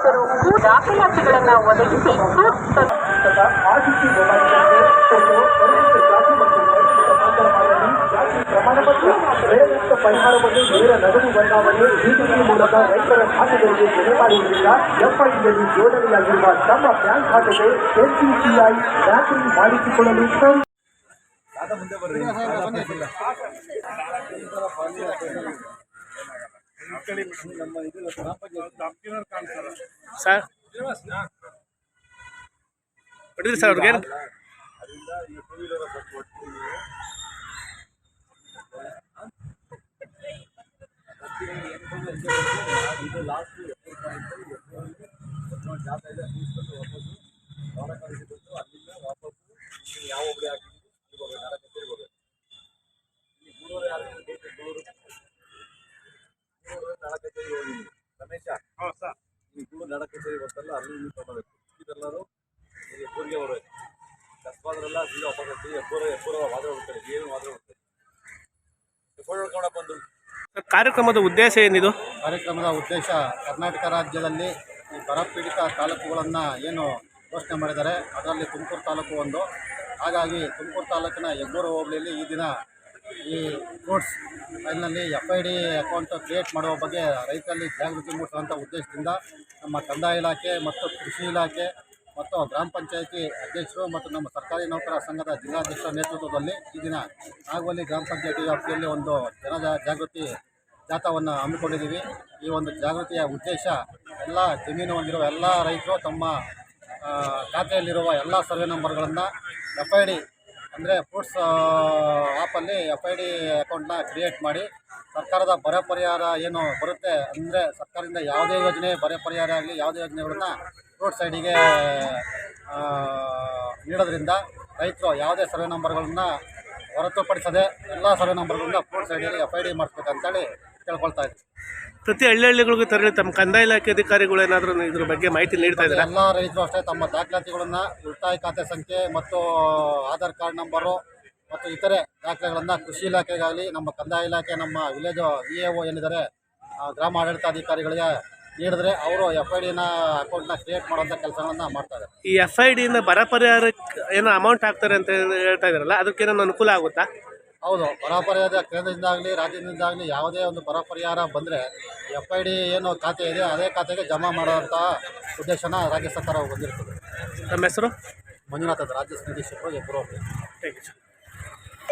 ರೈತರು ದಾಖಲಾತಿಗಳನ್ನ ಒದಗಿಸಿ ಫ್ರೂಟ್ಸ್ ಮಾಹಿತಿ ಮೊಬೈಲ್ ಸಂಖ್ಯೆ ಪರಿಶಿಷ್ಟ ಜಾತಿ ಮತ್ತು ಪರಿಶಿಷ್ಟ ಪಂಗಡ ಮಾದರಿ ಜಾತಿ ಪ್ರಮಾಣಪತ್ರ ಬೆಳೆಯುಕ್ತ ಪರಿಹಾರವನ್ನು ನೇರ ನಗದು ವರ್ಗಾವಣೆ ಡಿಬಿಟಿ ಮೂಲಕ ರೈತರ ಖಾತೆಗಳಿಗೆ ಜಮೆ ಮಾಡುವುದರಿಂದ ಎಫ್ಐಡಿಯಲ್ಲಿ ಜೋಡಣೆಯಾಗಿರುವ ತಮ್ಮ ಬ್ಯಾಂಕ್ ಖಾತೆಗೆ ಎನ್ಪಿಸಿಐ ಬ್ಯಾಂಕಿಂಗ್ ಮಾಡಿಸಿಕೊಳ್ಳಲು ಸಂ- ಸರ್. ಹೊಡಿದ್ರಿ ಸರ್ ಅವ್ರಿಗೆ ರಮೇಶ ಈ ಕಚೇರಿ ಗೊತ್ತಲ್ಲ ಅಲ್ಲಿ ಇಲ್ಲಿ ತಗೋಬೇಕು ಇದೆಲ್ಲರೂ ಈಗ ಎಬ್ಬರಿಗೆ ಬರಬೇಕು ಕಸ್ಬಾದ್ರೆಲ್ಲ ಸೀದಾ ವಾಪಸ್ ಹೋಗ್ತೀವಿ ಎಬ್ಬರ ಎಬ್ಬರ ವಾದ ಹೋಗ್ತಾರೆ. ಏನು ವಾದ ಹೋಗ್ತಾರೆ. ಎಬ್ಬರ ಹೊಡ್ಕೊಂಡ ಬಂದು ಸರ್, ಕಾರ್ಯಕ್ರಮದ ಉದ್ದೇಶ ಏನಿದು? ಕಾರ್ಯಕ್ರಮದ ಉದ್ದೇಶ ಕರ್ನಾಟಕ ರಾಜ್ಯದಲ್ಲಿ ಈ ಬರಪೀಡಿತ ತಾಲೂಕುಗಳನ್ನು ಏನು ಘೋಷಣೆ ಮಾಡಿದ್ದಾರೆ. ಅದರಲ್ಲಿ ತುಮಕೂರು ತಾಲೂಕು ಒಂದು. ಹಾಗಾಗಿ ತುಮಕೂರು ತಾಲೂಕಿನ ಹೆಗ್ಗೂರು ಹೋಬಳಿಯಲ್ಲಿ ಈ ದಿನ ಈ ಫ್ರೂಟ್ಸ್ ಫೈಲ್ನಲ್ಲಿ F I D account create ಮಾಡುವ ಬಗ್ಗೆ ರೈತರಲ್ಲಿ ಜಾಗೃತಿ ಮೂಡಿಸುವಂಥ ಉದ್ದೇಶದಿಂದ ನಮ್ಮ ಕಂದಾಯ ಇಲಾಖೆ ಮತ್ತು ಕೃಷಿ ಇಲಾಖೆ ಮತ್ತು ಗ್ರಾಮ ಪಂಚಾಯಿತಿ ಅಧ್ಯಕ್ಷರು ಮತ್ತು ನಮ್ಮ ಸರ್ಕಾರಿ ನೌಕರ ಸಂಘದ ಜಿಲ್ಲಾಧ್ಯಕ್ಷರ ನೇತೃತ್ವದಲ್ಲಿ ಈ ದಿನ ನಾಗವಲ್ಲಿ ಗ್ರಾಮ ಪಂಚಾಯಿತಿ ವ್ಯಾಪ್ತಿಯಲ್ಲಿ ಒಂದು ಜನ ಜಾಗೃತಿ ಜಾಥಾವನ್ನು ಹಮ್ಮಿಕೊಂಡಿದ್ದೀವಿ. ಈ ಒಂದು ಜಾಗೃತಿಯ ಉದ್ದೇಶ ಎಲ್ಲ ಜಮೀನು ಹೊಂದಿರುವ ಎಲ್ಲ ರೈತರು ತಮ್ಮ ಖಾತೆಯಲ್ಲಿರುವ ಎಲ್ಲ ಸರ್ವೆ ನಂಬರ್ಗಳನ್ನು ಎಫ್ ಐ ಡಿ ಅಂದರೆ ಫ್ರೂಟ್ಸ್ ಆ್ಯಪಲ್ಲಿ ಎಫ್ ಐ ಡಿ ಅಕೌಂಟ್ನ ಕ್ರಿಯೇಟ್ ಮಾಡಿ ಸರ್ಕಾರದ ಬರ ಪರಿಹಾರ ಏನು ಬರುತ್ತೆ ಅಂದರೆ ಸರ್ಕಾರದಿಂದ ಯಾವುದೇ ಯೋಜನೆ ಬರ ಪರಿಹಾರ ಆಗಲಿ, ಯಾವುದೇ ಯೋಜನೆಗಳನ್ನ ರೋಡ್ ಸೈಡಿಗೆ ನೀಡೋದ್ರಿಂದ ರೈತರು ಯಾವುದೇ ಸರ್ವೆ ನಂಬರ್ಗಳನ್ನ ಹೊರತುಪಡಿಸದೆ ಎಲ್ಲ ಸರ್ವೆ ನಂಬರ್ಗಳನ್ನ ಫ್ರೂಟ್ ಸೈಡಲ್ಲಿ ಎಫ್ ಐ ಡಿ ಮಾಡಿಸ್ಬೇಕಂತೇಳಿ ಕೇಳ್ಕೊಳ್ತಾ ಇದ್ದೀವಿ. ಪ್ರತಿ ಹಳ್ಳಿ ಹಳ್ಳಿಗಳಿಗೂ ತೆರಳಿ ತಮ್ಮ ಕಂದಾಯ ಇಲಾಖೆ ಅಧಿಕಾರಿಗಳು ಏನಾದರೂ ಇದ್ರ ಬಗ್ಗೆ ಮಾಹಿತಿ ನೀಡ್ತಾ ಇದ್ದಾರೆ? ಎಲ್ಲ ರೈತರು ಅಷ್ಟೇ ತಮ್ಮ ದಾಖಲಾತಿಗಳನ್ನ ಉಳಿತಾಯ ಖಾತೆ ಸಂಖ್ಯೆ ಮತ್ತು ಆಧಾರ್ ಕಾರ್ಡ್ ನಂಬರು ಮತ್ತು ಇತರೆ ದಾಖಲೆಗಳನ್ನು ಕೃಷಿ ಇಲಾಖೆಗಾಗಲಿ ನಮ್ಮ ಕಂದಾಯ ಇಲಾಖೆ ನಮ್ಮ ವಿಲೇಜ್ ಇ ಎ ಒ ಏನಿದ್ದಾರೆ ಆ, ಗ್ರಾಮ ಆಡಳಿತಾಧಿಕಾರಿಗಳಿಗೆ ನೀಡಿದ್ರೆ ಅವರು ಎಫ್ ಐ ಡಿನ ಅಕೌಂಟ್ನ ಕ್ರಿಯೇಟ್ ಮಾಡುವಂಥ ಕೆಲಸಗಳನ್ನು ಮಾಡ್ತಾರೆ ಈ ಎಫ್ ಐ ಡಿಯಿಂದ ಬರ ಪರಿಹಾರಕ್ಕೆ ಏನೋ ಅಮೌಂಟ್ ಹಾಕ್ತಾರೆ ಅಂತ ಹೇಳ್ತಾ ಇದ್ದಾರಲ್ಲ ಅದಕ್ಕೇನೋ ಅನುಕೂಲ ಆಗುತ್ತಾ? ಹೌದು ಬರ ಪರಿಹಾರ ಕೇಂದ್ರದಿಂದಾಗಲಿ ರಾಜ್ಯದಿಂದಾಗಲಿ ಯಾವುದೇ ಒಂದು ಬರ ಪರಿಹಾರ ಬಂದರೆ ಎಫ್ ಐ ಡಿ ಏನು ಖಾತೆ ಇದೆ ಅದೇ ಖಾತೆಗೆ ಜಮಾ ಮಾಡುವಂಥ ಉದ್ದೇಶನ ರಾಜ್ಯ ಸರ್ಕಾರ ಬಂದಿರ್ತದೆ ನಮ್ಮ ಹೆಸರು? ಮಂಜುನಾಥ್ ರಾಜ್ಯ ನಿರ್ದೇಶಕರು ಎಬ್ಬರು ಥ್ಯಾಂಕ್ ಯು ಸರ್